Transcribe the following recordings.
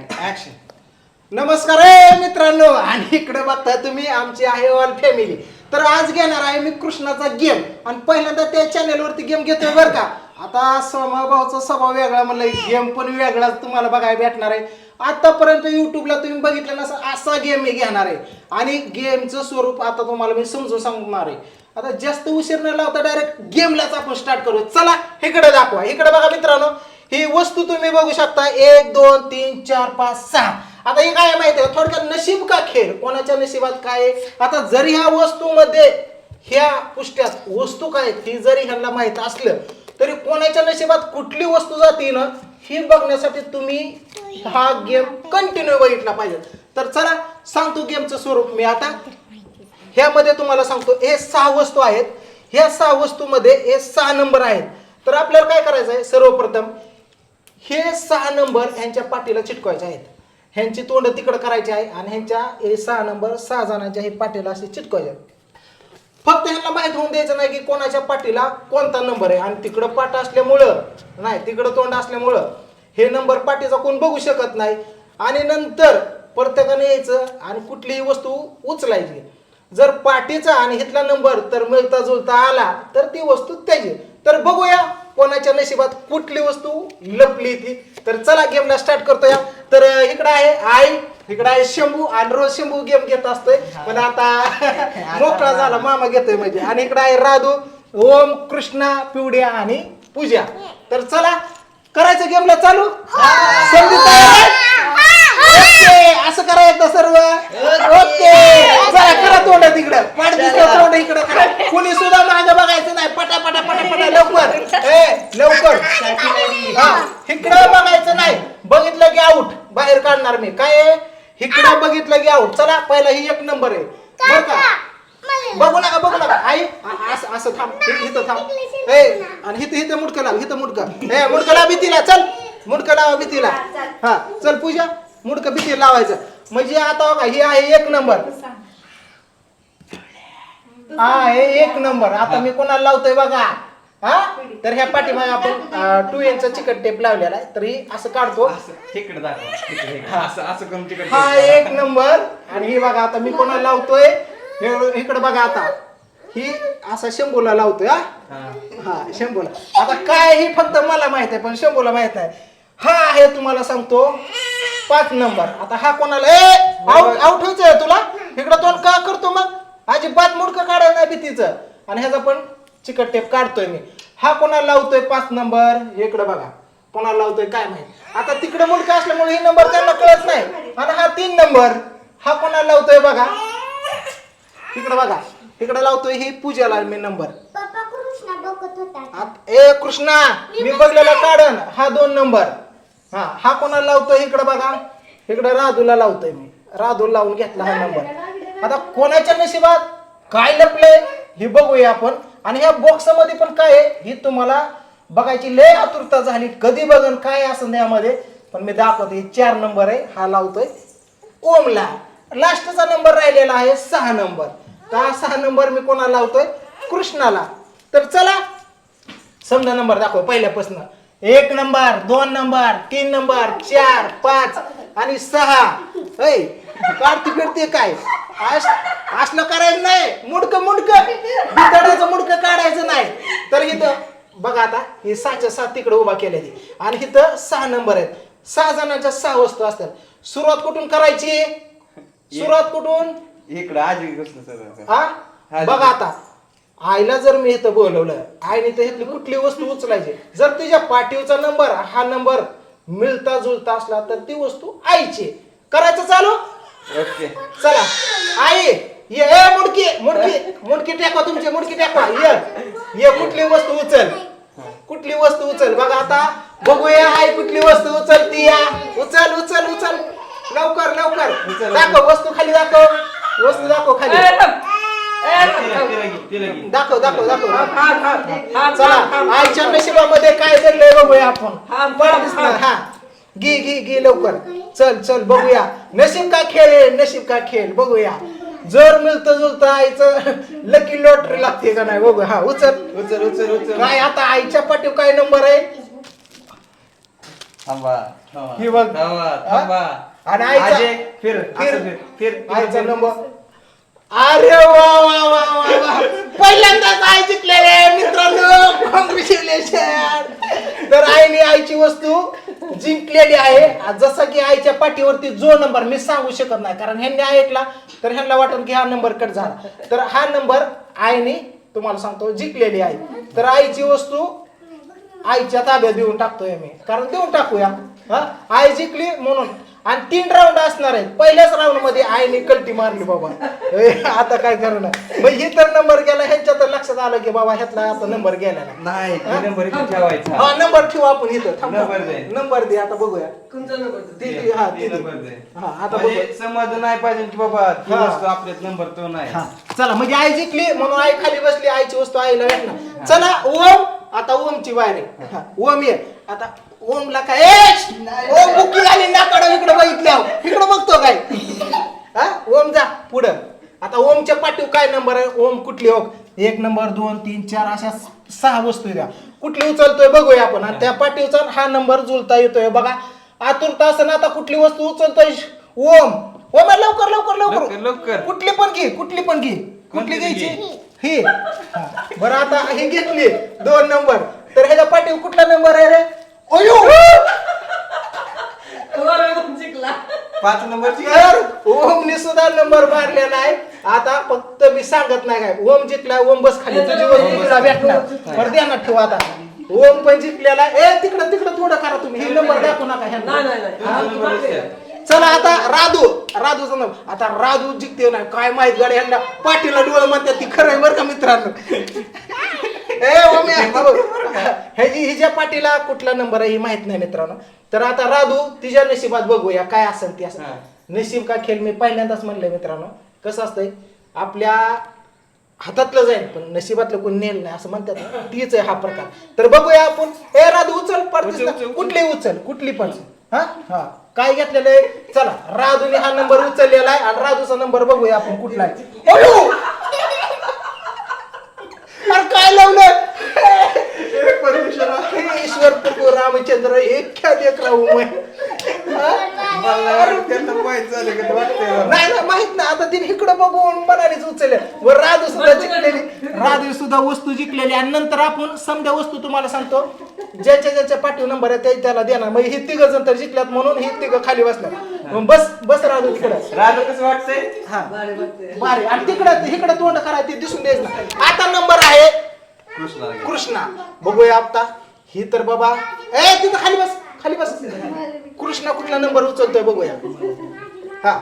And action नमस्कार आहे मित्रांनो आणि इकडे बघताय तुम्ही आमची आहे ऑल फॅमिली तर आज घेणार आहे मी कृष्णाचा गेम आणि पहिल्यांदा त्या चॅनेलवरती गेम घेतोय बरं का. आता समभावचा स्वभाव वेगळा म्हणलं गेम पण वेगळाच तुम्हाला बघायला भेटणार आहे. आतापर्यंत युट्यूबला तुम्ही बघितलं नसं असा गेम मी घेणार आहे. आणि गेमचं स्वरूप आता तुम्हाला मी समजून सांगणार आहे. आता जास्त उशीर न लावता डायरेक्ट गेमलाच आपण स्टार्ट करू चला इकडे दाखवा. इकडे बघा मित्रांनो ही वस्तू तुम्ही बघू शकता. एक दोन तीन चार पाच सहा. आता हे काय माहिती आहे? थोडक्यात नशीब का खेळ? कोणाच्या नशिबात काय आहे? आता जरी ह्या वस्तूमध्ये ह्या पुष्ट्यात वस्तू काय ती जरी ह्यांना माहीत असलं तरी कोणाच्या नशिबात कुठली वस्तू जाते ना ही बघण्यासाठी तुम्ही हा गेम कंटिन्यू बघितला पाहिजे. तर चला सांगतो गेमचं स्वरूप मी आता. ह्यामध्ये तुम्हाला सांगतो हे सहा वस्तू आहेत. ह्या सहा वस्तूमध्ये हे सहा नंबर आहेत. तर आपल्याला काय करायचं आहे सर्वप्रथम हे सहा नंबर ह्यांच्या पाठीला चिटकवायचे आहेत. ह्यांची तोंड तिकडं करायची आहे आणि ह्यांच्या हे सहा नंबर सहा जणांच्या हे पाठीला असे चिटकवायचे आहेत. फक्त ह्यांना माहीत होऊन द्यायचं नाही की कोणाच्या पाठीला कोणता नंबर आहे. आणि तिकडं पाठ असल्यामुळं नाही तिकडं तोंड असल्यामुळं हे नंबर पाठीचा कोण बघू शकत नाही. आणि नंतर प्रत्येकाने यायचं आणि कुठलीही वस्तू उचलायची. जर पाठीचा आणि हितला नंबर तर मिळता जुळता आला तर ती वस्तू त्याची. तर बघूया. कोणाच्या नशिबात कुठली वस्तू लपली ती तर चला गेमला स्टार्ट करतोया. तर इकडं आहे आई इकडं आहे शंभू आणि रोज शंभू गेम घेत असतोय. पण आता मोकळा झाला मामा घेतोय म्हणजे. आणि इकडं आहे राधू ओम कृष्णा पिवड्या आणि पूजा. तर चला करायचं गेमला चालू? संधी असं करायचं सर्व. ओके. चला करा तोंड तिकडं. पाठ दिसलं तोंड इकडं करा. कुणी सुद्धा मागं बघायचं नाही. पटा पटा पटा पटा लवकर. ए लवकर. हा इकडं बघायचं नाही. बघितलं की आउट बाहेर काढणार मी. काय आहे? इकडं बघितलं की आउट चला पहिला ही एक नंबर आहे. बरं का? बघू नका बघू नका. आई असं असं थांब. इ- इथं थांब. ए आणि इथं इथं मुडकं लाव इथं मुडकं. ए मुडकं लाव भीतीला. चल. मुडकं लावा भीतीला. हा चल पूजा. मुडकं भीतीला लावायचं. म्हणजे आता बघा ही आहे एक नंबर. हा हे एक नंबर. आता मी कोणाला लावतोय बघा. हा? तर ह्या पाठीमागे आपण टू एनचा चिकट टेप लावलेला आहे. तर ही असं काढतो. असं इकडे दाखवा इकडे, इकडे. असं असं करून तिकडे हा एक नंबर. आणि ही बघा आता मी कोणाला लावतोय? हे- इकडे बघा आता. ही असा शंभूला लावतोय हा? हा. हा शंभूला. आता काय ही फक्त मला माहीत आहे पण शंभूला माहीत नाही. हा आहे तुम्हाला सांगतो. पाच नंबर. आता हा कोणाला ए आउट आउट व्हायचंय तुला? इकडं तोंड का करतो मग? अजिबात मुडकं काढायला नाही भीतीचं. आणि ह्याचा पण चिकट टेप काढतोय मी. हा कोणाला लावतोय पाच नंबर? इकडं बघा. कोणाला लावतोय काय माहीत? आता तिकडे मुडकं असल्यामुळे ही नंबर त्यांना कळत नाही. आणि हा तीन नंबर. हा कोणाला लावतोय बघा? इकडे बघा. इकडे लावतोय ही पूजाला मी नंबर. ए कृष्णा मी बघलेला काढन. हा दोन नंबर. हा हा कोणाला लावतोय इकडे बघा. इकडे राधूला लावतोय मी. राधू लावून घेतला हा नंबर आता कोणाच्या नशिबात? काय लपलंय? हे बघूया आपण. आणि ह्या बॉक्समध्ये पण काय आहे? ही तुम्हाला बघायची लय आतुरता झाली. कधी बघन काय असं यामध्ये पण मी दाखवतो हे चार नंबर आहे. हा लावतोय. ओमला. लास्टचा नंबर राहिलेला आहे सहा नंबर तर हा सहा नंबर मी कोणाला लावतोय? कृष्णाला. तर चला समजा नंबर दाखव पहिल्यापासून. एक नंबर दोन नंबर तीन नंबर चार पाच आणि सहा. ऐ काढती फिरते काय? अस- असलं करायचं नाही. मुडक मुडक. बितडाचं मुडक काढायचं नाही. तर इथं बघा आता हे सहाच्या सात तिकडे उभा केले आणि इथं सहा नंबर आहेत. सहा जणांच्या सहा वस्तू असतात. सुरुवात कुठून करायची? सुरुवात कुठून? इकडं आजी हा? बघा आता. आईला जर मी इथं बोलवलं आईने तर इथली कुठली वस्तू उचलायची जर तिच्या पाठीवचा नंबर हा नंबर मिळता जुळता असला तर ती वस्तू आईची. करायचं चालू? ओके. चला. आई ये ए, मुडकी मुडकी मुडकी टेकवा तुमची मुडकी टेकवा. ये ये कुठली वस्तू उचल. कुठली वस्तू उचल? बघा आता बघूया आई कुठली वस्तू उचलती या. उचल उचल उचल. लवकर लवकर. दाखव वस्तू खाली दाखव. वस्तू दाखव खाली. दाखव दाखव दाखव चला आईच्या नशिबामध्ये काय चाललंय बघूया आपण बरं दिसणार हा घे घे घे लवकर चल चल बघूया नशीब का खेळ नशीब का खेळ बघूया जर मिळतं जुळतं आईचं लकी लॉटरी लागते का नाही बघू हा उचल उचल उचल उचल काय आता आईच्या पाठीव काय नंबर आहे थांबा ही बघ थांबा? थांबा. आणि आईचा- आजे, फिर फिर. असं फिर फिर आईचा. नंबर अरे वा वा वा वा वा. पहिल्यांदाच आई जिंकलेले मित्रांनो. कॉंग्रॅच्युलेशन तर आईने आईची वस्तू जिंकलेली आहे. जसं की आईच्या पाठीवरती जो नंबर मी सांगू शकत नाही कारण ह्यांनी ऐकला तर ह्यांना वाटत की हा नंबर कट झाला. तर हा नंबर आईने तुम्हाला सांगतो जिंकलेली आहे. तर आईची वस्तू आईच्या ताब्यात देऊन टाकतोय मी. कारण देऊन टाकूया. हा? आई जिंकली म्हणून. आणि तीन राऊंड असणार आहेत पहिल्याच राऊंडमध्ये आईने कल्टी मारली बाबा. आता काय करणार? मग ही तर नंबर गेला ह्यांच्या तर लक्षात आलं की बाबा ह्यातला आता नंबर गेला नाही. नाही ते नंबर इथे ठेवायचा. हा नंबर ठेवू आपण इथं. थांब, थांब. नंबर दे. नंबर दे आता बघूया. ती- ती- हा, ती- ते ती. नंबर दे. हा आता म्हणजे बघूया. समज नाही पाहिजे की बाबा ती हा. वस्तू आपल्यात नंबर तो नाही. हा. चला म्हणजे आई जिंकली म्हणून आई खाली बसली आईची वस्तू आईला भेटणार. चला ओम. आता ओमची वायर आहे. हा, ओम ये. आता ओमला काय ए, ओम बुकी झाली नाकडं इकडे बघितल्यावर इकडे बघतो काय? हा? ओम जा पुढं. आता ओमच्या पाठीव काय नंबर आहे? ओम कुठली हो? एक नंबर दोन तीन चार अशा स- सहा वस्तू द्या कुठली उचलतोय बघूया आपण. आणि त्या पाठीवचा हा नंबर जुळता येतोय. बघा आतुरता असं आता कुठली वस्तू उचलतोय? ओम. ओम लवकर लवकर लवकर, लवकर लवकर. कुठली पण घे कुठली पण घे. कुठली कोणती घ्यायची? ही. हा. बरं आता ही घेतली. दोन नंबर. तर ह्याच्या पाठीवर कुठला नंबर आहे रे? अयो पाच नंबरची तर ओमने सुद्धा नंबर मारलेला आहे. आता फक्त मी सांगत नाही काय. ओम जिंकला ओम बस खाली. तुझी वस्तू तुला भेटणार. बरं द्या ना ठेवा आता. ओम पण जिंकलेला. ए तिकडं तिकडं थोडं करा तुम्ही. हे नंबर दाखवू नका ह्यांना. चला आता राधू राधूचा नंबर आता राधू जिंकते नाही काय माहीत गाडी ह्यांना पाठीला डोळं म्हणतात ती खरं आहे बरं का मित्रांनो? ह्याची हिच्या पाठीला कुठला नंबर आहे ही माहीत नाही मित्रांनो. तर आता राधू तिच्या नशिबात बघूया काय असेल ती असं हा. नशीब का खेळ मी पहिल्यांदाच म्हणलंय मित्रांनो. कसं असतंय आपल्या हातातलं जाईल पण नशिबातलं कोण नेल नाही असं म्हणतात ना, तीच आहे हा प्रकार. तर बघूया आपण. ए राधू उचल ना. उचल. कुठली उचल कुठली पण. हा? हा. काय घेतलेलं आहे? चला राधूने हा नंबर उचललेला आहे आणि राधूचा नंबर बघूया आपण कुठला आहे. अयो! अरे काय लावलं? हे परमेश्वरा, हे ईश्वर प्रभू रामचंद्र एक देख राहू हा? त्यांना माहीत झालं का ते वाटतंय मला. नाही ना माहीत ना आता तिने इकडे बघून मनानेच उचलले. वर राधू सुद्धा जिंकलेली. राधू सुद्धा वस्तू जिंकलेली. आणि नंतर आपण समजा वस्तू तुम्हाला सांगतो. ज्याच्या ज्याच्या पाठीव नंबर आहे त्या त्याला देणार. मग हे तिघ जण तर जिंकल्यात म्हणून हे तिघ खाली बसल्यात. मग बस बस राधू तिकडे. राधा कसं वाटतंय हा. भारी आणि तिकडं इकडे तोंड करायचं ते दिसून द्यायचं ना आता नंबर आहे कृष्णा. कृष्णा. बघूया आता. ही तर बाबा. ए तिथं खाली बस खाली बस. कृष्णा कुठला नंबर उचलतोय बघूया. हा.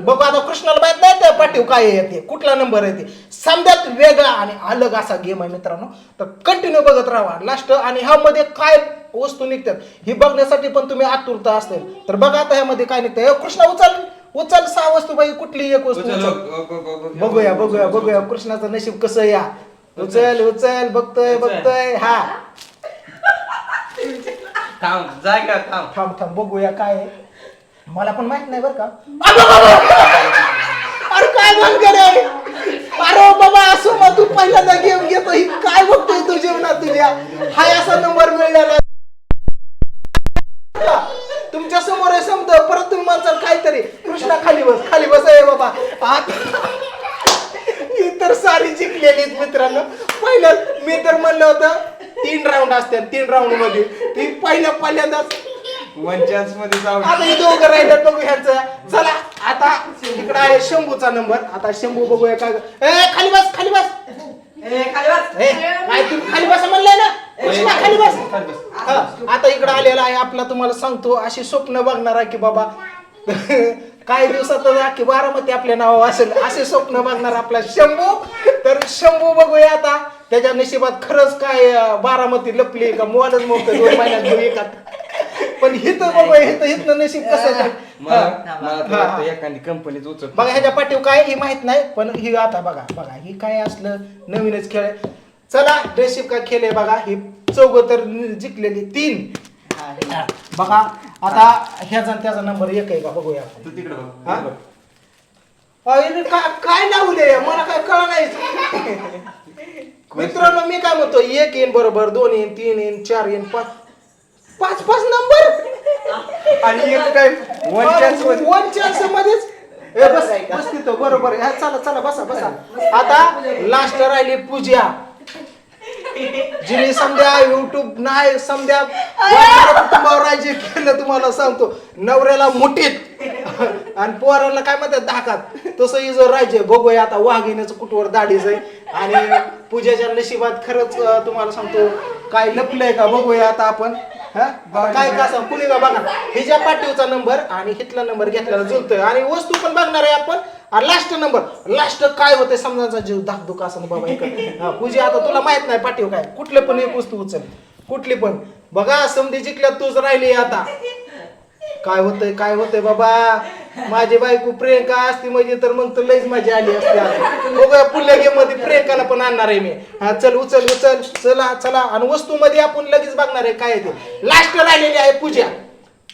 बघू आता कृष्णाला माहीत नाही त्या पाठीव काय आहे ते. कुठला नंबर आहे ते. समजात वेगळा आणि अलग असा गेम आहे मित्रांनो. तर कंटिन्यू बघत राहा लास्ट आणि ह्यामध्ये काय वस्तू निघतात ही बघण्यासाठी पण तुम्ही आतुरता असेल. तर बघा आता ह्यामध्ये काय निघतं कृष्णा उचल. उचल सहा वस्तू बाई कुठली एक वस्तू उचल, बघूया बघूया बघूया. कृष्णाचं नशीब कसं या? उचल. उचल बघतोय. बघतोय. हा. थांब जाय का थांब. थांब थांब बघूया काय. मला पण माहीत नाही बरं का! अरे काय भानगड आहे? अरे बाबा असं मग तू पहिल्यांदा गेम घेतो ही काय बघतोय तू जीवनात तुझ्या हाय असा नंबर मिळाला. तुमच्यासमोर समजा. परत तुम्ही म्हणसाल काहीतरी. कृष्णा खाली बस खाली बस. आहे बाबा आता. ही तर सारी जिंकलेली मित्रांनो. पहिलं मी तर म्हणलं होतं तीन राऊंड असतात तीन राऊंडमध्ये. ती पहिल्या पहिल्यांदाच. वन चान्समध्ये जाऊ आता हे दोघं राहिलं बघू ह्यांचं. चला आता इकडे आहे शंभूचा नंबर. आता शंभू बघूया काय ए खाली बस खाली बस. ए काय तू खाली बस म्हणलंय ना? खाली बस. हा, आता इकडे आलेला आहे आपला तुम्हाला सांगतो अशी स्वप्न बघणार आहे की बाबा काही दिवसात की बारामती आपल्या नाव असेल असे स्वप्न बघणार आपला शंभू. तर शंभू बघूया आता त्याच्या नशिबात खरंच काय अं, बारामती लपली का? मोबाईलच मोठं दोन महिन्यात घेऊ एकात पण हिथं बघूया हिथं हिथं नशीब कसं आहे? मला हा. मला तर हा, वाटतं हा. एखादी कंपनीच उचल बघा ह्याच्या पाठीव काय ही माहीत नाही पण ही आता बघा बघा ही काय असलं नवीनच खेळ आहे. चला ड्रेशिप का खेळ आहे बघा ही चौघ तर जिंकलेली तीन हा. बघा आता ह्याचा आणि त्याचा नंबर एक आहे का बघूया आपण तू तिकडे बघ हा? तिकडे बघ. अरे हिने काय काय लावले मला काय कळ नाही मित्रांनो मी काय म्हणतो एक येईन बरोबर दोन येईन तीन येईन चार येईन पाच पाच पाच नंबर आणि एक काय वन चान्स वन चान्स मध्येच. ए बस बस तिथं बरोबर आहे. हा, चला चला बसा बसा. आता लास्ट राहिली पूजा. जिने समजा युट्यूब नाही समजा कुटुंबावर राज्य केलं तुम्हाला सांगतो. नवऱ्याला मुठीत. आणि पोराला काय म्हणतात धाकात. तसं ही जो राज्य बघूया आता वाघिण्याचं कुठवर दाढीच आहे आणि पूजाच्या नशिबात खरंच तुम्हाला सांगतो काय लपलंय का बघूया आता आपण. हा? काय का कुणीला कुणी बघा. हिच्या पाठीवचा नंबर आणि हितला नंबर घेतलेला जुळतोय. आणि वस्तू पण बघणार आहे आपण. लास्ट नंबर लास्ट काय होते समजा जीव धाकधुक असं बाबा इकडे. हा, आता तुला माहीत नाही पाठीव काय. कुठले पण एक वस्तू उचल. कुठली पण. बघा समधी जिंकल्यात तूच राहिली आता. काय होतंय काय होतंय बाबा? माझी बायको प्रियंका असती म्हणजे तर मग तर लईच मजा आली असते आज. बघूया पुढल्या गेममध्ये प्रियंकाला पण आणणार आहे मी. हा चल उचल उचल. चला चला. आणि वस्तू मध्ये आपण लगेच बघणार आहे काय आहे ते. लास्ट राहिलेली आहे पूजा.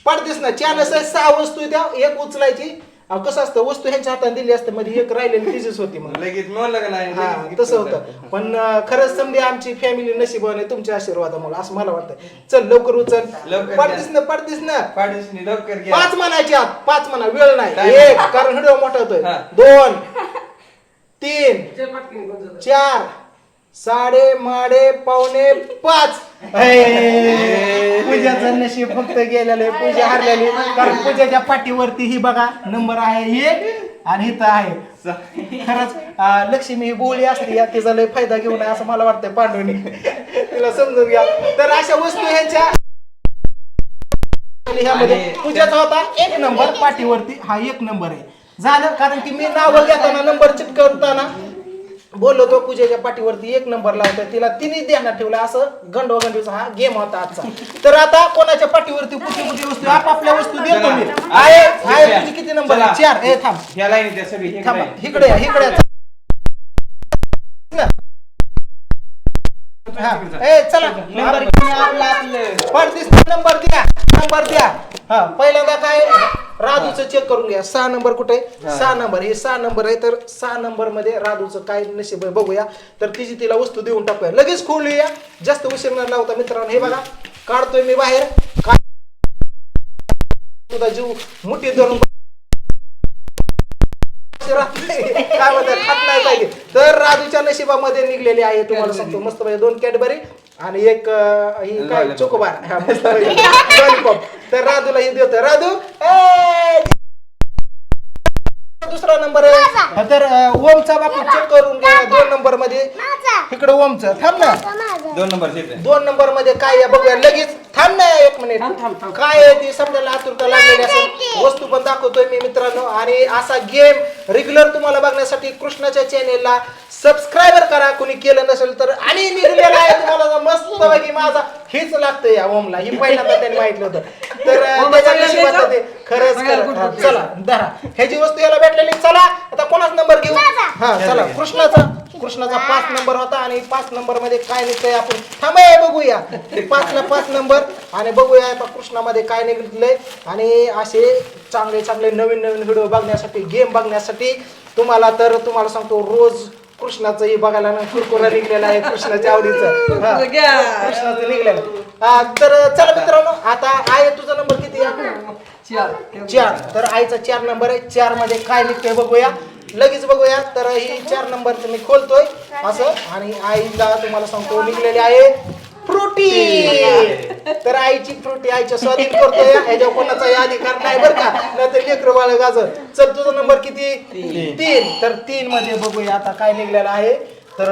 पडतेस ना. चार आहे सहा वस्तू आहे एक उचलायची. अहो, कसं असतं वस्तू ह्यांच्या हातात दिली असते मध्ये एक राहिलेली तिचीच होती मग लगेच म्हणलं का नाही हा लगेच तसं gift होतं. पण अं, खरंच समजे आमची फॅमिली नशिबाने तुमच्या आशीर्वादामुळे असं मला वाटतं चल लवकर उचल. लवकर पडतीस ना पडतीस ना. पाडीसनी लवकर घ्या. पाच म्हणायचे आत पाच म्हणा वेळ नाही. Time. एक कारण व्हिडिओ मोठा होतोय. हा. दोन तीन चार साडे माडे पावणे पाच. पूजाचं नशीब फक्त गेलेलं आहे पूजा हरलेली कारण पूजाच्या पाठीवरती ही बघा नंबर आहे एक आणि इथं आहे. खरंच अं, लक्ष्मी ही बोळी असते या तिचा लय फायदा घेऊन आहे असं मला वाटतंय पांडवनी तिला समजून घ्या. तर अशा वस्तू ह्यांच्या ह्यामध्ये पूजाचा होता एक नंबर पाठीवरती हा एक नंबर आहे. झालं कारण की मी नाव घेताना नंबर चिटकवताना बोललो तो पूजेच्या पाठीवरती एक नंबर लावतो तिला तिने ध्यानात ठेवला असं गंडोगंडीचा हा गेम होता आजचा तर आता कोणाच्या पाठीवरती कुठली कुठली वस्तू आपापल्या वस्तू देतो मी. आहे आहे चला. तुझी किती नंबर आहे चार ए थांब ह्या लाईनी सगळी हे थांबा? इकडे या इकडे या. हा. ए चला. नंबर घेऊन आपलं आपलं पडतीस नंबर द्या. नंबर द्या. हा पहिल्यांदा काय? राजूचं चेक करून घ्या. सहा नंबर कुठे? आहे? सहा नंबर. हे सहा नंबर आहे तर सहा नंबरमध्ये राजूचं काय नशीब आहे बघूया. तर तिची तिला वस्तू देऊन टाकूया. लगेच खोलूया जास्त उशीर न लावता मित्रांनो हे बघा. काढतोय मी बाहेर. काय तुझा जीव मुठी धरून काय म्हणतात? खात नाही पाहिजे. तर राजूच्या नशिबामध्ये निघलेली आहे तुम्हाला सांगतो. मस्त पाहिजे दोन कॅडबरी आणि एक अं, ही काय? Lollipop. चोकोबार. हा, मस्त तर राजूला ही देतो. राजू ए, दुसरा नंबर आहे. हा, तर अं, ओमचा बापू चेक करून घ्या. दोन नंबरमध्ये माझा. इकडे ओमचं. थांब ना. माझा दोन नंबर सीट आहे दोन नंबरमध्ये काय आहे बघूया. लगेच थांब ना एक मिनिट. काय आहे ती समजायला आतुरता लागलेली असेल वस्तू पण दाखवतोय मी मित्रांनो. आणि असा गेम रेग्युलर तुम्हाला बघण्यासाठी कृष्णाच्या चॅनेलला सबस्क्राईबर करा. कोणी केलं नसेल तर. आणि निघलेला आहे तुम्हाला मस्त पैकी माझा हेच लागतं या ओमला. ही पहिल्यांदा त्यांनी माहितलं होतं. तर अं, त्याच्या नशिबात ते खरंच खरं. हा, चला धरा. ह्याची वस्तू याला भेटलेली. चला आता कोणाच नंबर घेऊ? हा चला. कृष्णाचा. कृष्णाचा पाच नंबर होता आणि पाच नंबरमध्ये काय निघतंय आपण थांबा बघूया. पाच ला पाच नंबर आणि बघूया आता कृष्णामध्ये काय निघलंय आणि असे चांगले चांगले नवीन नवीन व्हिडिओ बघण्यासाठी गेम बघण्यासाठी तुम्हाला तर तुम्हाला सांगतो रोज कृष्णाचंही बघायला ना कुरकुरा निघलेला आहे कृष्णाच्या आवडीचं. हा, कृष्णाचं निघलेलं हा, तर चला मित्रांनो आता आहे तुझा नंबर किती आहे? चार. तर आईचा चार नंबर आहे. चारमध्ये काय निघतंय बघूया. लगेच बघूया. तर ही चार नंबरचं मी खोलतोय असं. आणि आईला तुम्हाला सांगतो निघलेली आहे फ्रुटी. तर आईची फ्रुटी आईच्या स्वाधीन करतोय. ह्याच्या कोणाचाही अधिकार नाही बरं का. नाही तर लेकर बाळ गाजर चल तुझा नंबर किती? तीन. तर तीन मध्ये बघूया आता काय निघलेला आहे. तर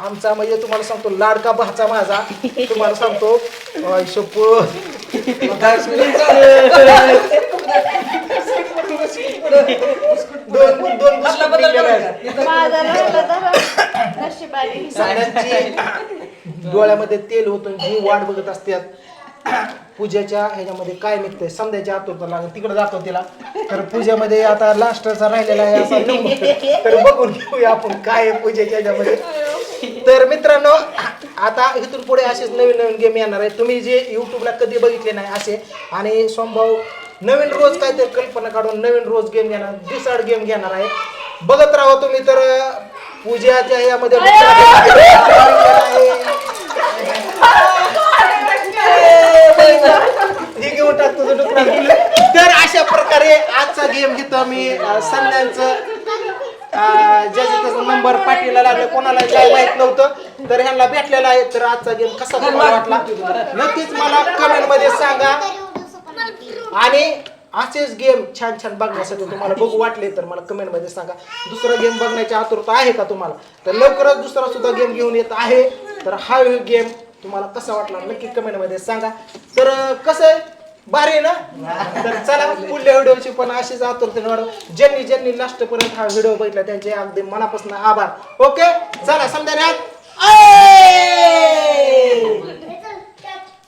आमचा म्हणजे तुम्हाला सांगतो लाडका भाचा माझा. तुम्हाला सांगतो शपथ दोन दोन बिस्किट निघलेले आहेत. माझा राहिला तर नशिबाने. सगळ्यांची डोळ्यामध्ये तेल होतं जी वाट बघत असतात पूजेच्या ह्याच्यामध्ये काय निघतंय? समजायची आतुरता लागेल. तिकडे दाखव तिला. तर पूजेमध्ये आता लास्टचा राहिलेला आहे असा नंबर. तर बघून घेऊया आपण काय आहे पूजेच्या ह्याच्यामध्ये. तर मित्रांनो आता इथून पुढे असेच नवीन नवीन गेम येणार आहे तुम्ही जे युट्यूबला कधी बघितले नाही असे आणि सोमभाऊ नवीन रोज काहीतरी कल्पना काढून नवीन रोज गेम घेणार दिसाड गेम घेणार आहे. बघत राहा तुम्ही तर पूजाच्या यामध्ये हे घेऊन तर अशा प्रकारे आजचा गेम घेतो मी संध्यांचं ज्याचा त्याचा नंबर पाठीला लागले कोणाला काय माहीत नव्हतं तर ह्यांना भेटलेला आहे. तर आजचा गेम कसा वाटला? नक्कीच मला कमेंटमध्ये सांगा. आणि असेच गेम छान छान बघण्यासाठी तुम्हाला बघू वाटले तर मला कमेंटमध्ये सांगा. दुसरा गेम बघण्याची आतुरता आहे का तुम्हाला? तर लवकरच दुसरा सुद्धा गेम घेऊन येत आहे. तर हा गेम तुम्हाला कसा वाटला नक्की कमेंटमध्ये सांगा. तर कसं आहे? भारी ना? तर चला पुढल्या व्हिडिओची पण अशीच आतुरतेने वाढव ज्यांनी ज्यांनी लास्ट पर्यंत हा व्हिडिओ बघितला त्यांचे अगदी मनापासून आभार. ओके चला समजा